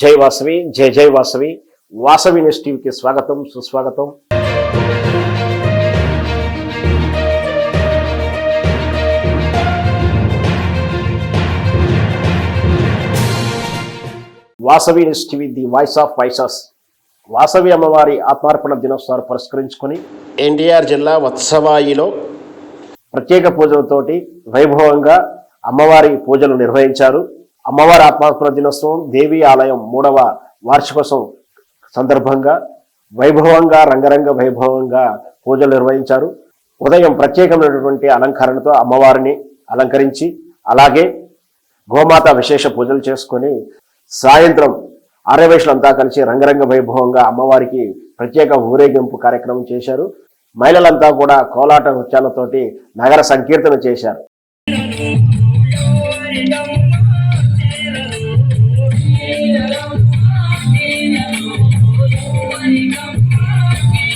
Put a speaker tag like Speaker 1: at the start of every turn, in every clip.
Speaker 1: జై వాసవి జై జై వాసవి. వాసవి న్యూస్ టీవీకి స్వాగతం సుస్వాగతం. Vasavi news TV the voice of voices Vasavi అమ్మవారి ఆత్మార్పణ దినోత్సవాన్ని పురస్కరించుకొని ఎన్టీఆర్ జిల్లా వత్సవాయిలో ప్రత్యేక పూజలతోటి వైభవంగా అమ్మవారి పూజలు నిర్వహించారు. అమ్మవారి ఆత్మార్పణ దినోత్సవం దేవి ఆలయం మూడవ వార్షికోత్సవం సందర్భంగా వైభవంగా రంగరంగ వైభవంగా పూజలు నిర్వహించారు. ఉదయం ప్రత్యేకమైనటువంటి అలంకరణతో అమ్మవారిని అలంకరించి అలాగే గోమాత విశేష పూజలు చేసుకొని సాయంత్రం ఆర్యవైశ్యులంతా కలిసి రంగరంగ వైభవంగా అమ్మవారికి ప్రత్యేక ఊరేగింపు కార్యక్రమం చేశారు. మహిళలంతా కూడా కోలాట నృత్యాలతోటి నగర సంకీర్తన చేశారు.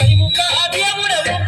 Speaker 1: கை முக்காடிய உடலும்